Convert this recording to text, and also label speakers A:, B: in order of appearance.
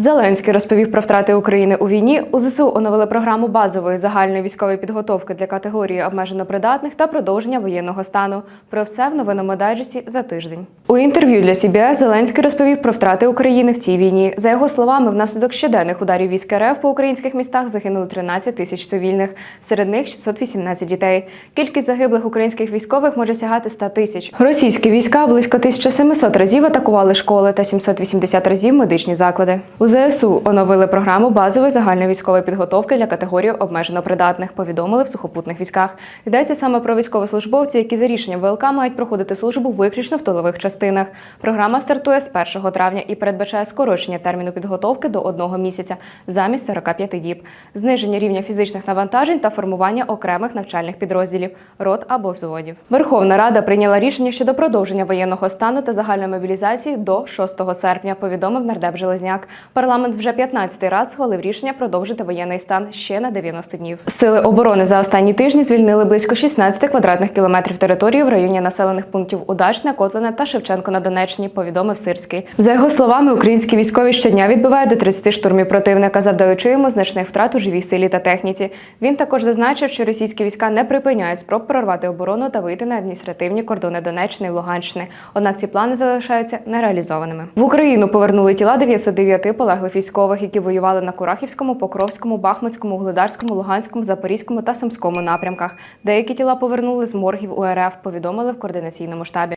A: Зеленський розповів про втрати України у війні. У ЗСУ оновили програму базової загальної військової підготовки для категорії обмежено придатних та продовження воєнного стану. Про все в новинному дайджесті за тиждень. У інтерв'ю для CBS Зеленський розповів про втрати України в цій війні. За його словами, внаслідок щоденних ударів військ РФ по українських містах загинули 13 тисяч цивільних, серед них 618 дітей. Кількість загиблих українських військових може сягати 100 тисяч. Російські війська близько 1700 разів атакували школи та 780 разів медичні заклади. У ЗСУ оновили програму базової загальної військової підготовки для категорії обмежено придатних. Повідомили в сухопутних військах. Йдеться саме про військовослужбовців, які за рішенням ВЛК мають проходити службу виключно в тилових частинах. Програма стартує з 1 травня і передбачає скорочення терміну підготовки до одного місяця замість 45 діб, зниження рівня фізичних навантажень та формування окремих навчальних підрозділів, рот або взводів. Верховна Рада прийняла рішення щодо продовження воєнного стану та загальної мобілізації до 6 серпня. Повідомив нардеп Железняк. Парламент вже 15-й раз схвалив рішення продовжити воєнний стан ще на 90 днів. Сили оборони за останні тижні звільнили близько 16 квадратних кілометрів території в районі населених пунктів Удачне, Котлине та Шевченко на Донеччині. Повідомив Сирський. За його словами, українські військові щодня відбивають до 30 штурмів противника, завдаючи йому значних втрат у живій силі та техніці. Він також зазначив, що російські війська не припиняють спроб прорвати оборону та вийти на адміністративні кордони Донеччини і Луганщини. Однак ці плани залишаються нереалізованими. В Україну повернули тіла 909 полеглих військових, які воювали на Курахівському, Покровському, Бахмутському, Угледарському, Луганському, Запорізькому та Сумському напрямках. Деякі тіла повернули з моргів УРФ. Повідомили в координаційному штабі.